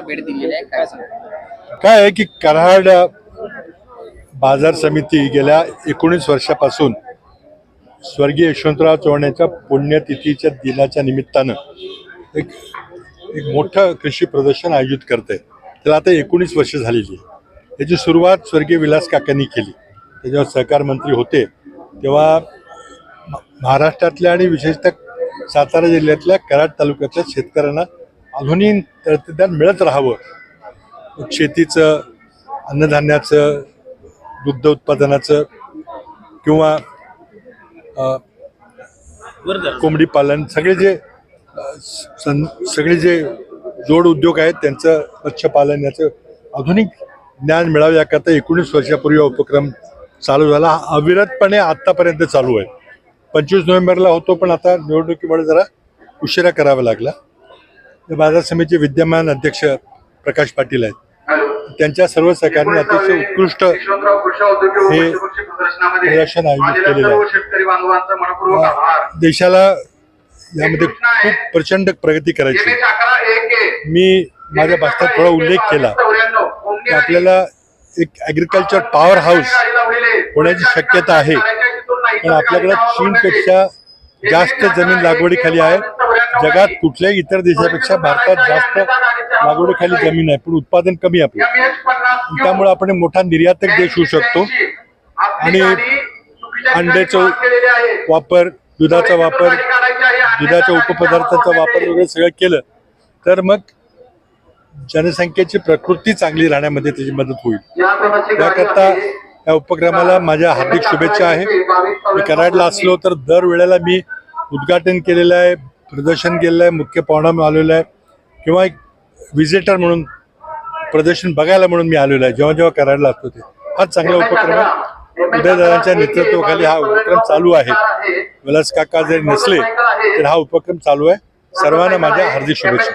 भेट दिलेली आहे काय सांगा काय आहे की कराड बाजार समिती गेल्या एकोणीस वर्षापासून स्वर्गीय यशवंतराव चव्हाण्याच्या पुण्यतिथीच्या दिनाच्या निमित्तानं एक एक मोठं कृषी प्रदर्शन आयोजित करते त्याला आता एकोणीस वर्ष झालेली आहे. याची सुरुवात स्वर्गीय विलास काकांनी केली. ते जेव्हा सहकार मंत्री होते. तेव्हा महाराष्ट्रातल्या आणि विशेषतः सातारा जिल्ह्यातल्या कराड तालुक्यातल्या शेतकऱ्यांना आधुनिक तंत्रज्ञान मिळत राहावं. शेतीचं अन्नधान्याचं दुग्ध उत्पादनाचं किंवा कोंबडी पालन सगळे जे सं- सगळे जे जोड उद्योग आहेत त्यांचं मत्स्यपालन याचं आधुनिक ज्ञान मिळावं. याकरता एकोणीस वर्षापूर्वी हा उपक्रम चालू झाला. हा अविरतपणे आत्तापर्यंत चालू आहे. पंचवीस नोव्हेंबरला होतो पण आता निवडणुकीमुळे जरा उशिरा करावा लागला. बाजार समितीचे विद्यमान अध्यक्ष प्रकाश पाटील आहेत. त्यांच्या सर्व सहकार्याने अतिशय उत्कृष्ट हे प्रदर्शन आयोजित केलेलं आहे. देशाला यामध्ये खूप प्रचंड प्रगती करायची. मी माझ्या भाषणात थोडा उल्लेख केला. की आपल्याला एक ॲग्रिकल्चर पॉवर हाऊस होण्याची शक्यता आहे. पण आपल्याकडे चीनपेक्षा जास्त जमीन लागवडीखाली आहे. जगात कुठल्याही इतर देशापेक्षा भारतात जास्त लागवडीखाली जमीन आहे पण उत्पादन कमी आहे आपलं. त्यामुळे आपण मोठा निर्यातक देश होऊ शकतो. आणि अंड्याचं वापर दुधाचा वापर दुधाच्या उपपदार्थाचा वापर वगैरे सगळं केलं तर मग जनसंख्येची प्रकृती चांगली राहण्यामध्ये त्याची मदत होईल. याकरता या उपक्रमाला माझ्या हार्दिक शुभेच्छा आहे. मी कराडला असलो तर दर वेळेला मी उद्घाटन केलेलं आहे. प्रदर्शन केलेलं आहे मुख्य पाहुणा मी आलेलो आहे. किंवा एक व्हिजिटर म्हणून प्रदर्शन बघायला म्हणून मी आलेलो आहे. जेव्हा जेव्हा कराडला असतो ते. हा चांगला उपक्रम आहे. उदयदादांच्या नेतृत्वाखाली हा उपक्रम चालू आहे. विलास काका जरी नसले तर हा उपक्रम चालू आहे. सर्वांना माझ्या हार्दिक शुभेच्छा.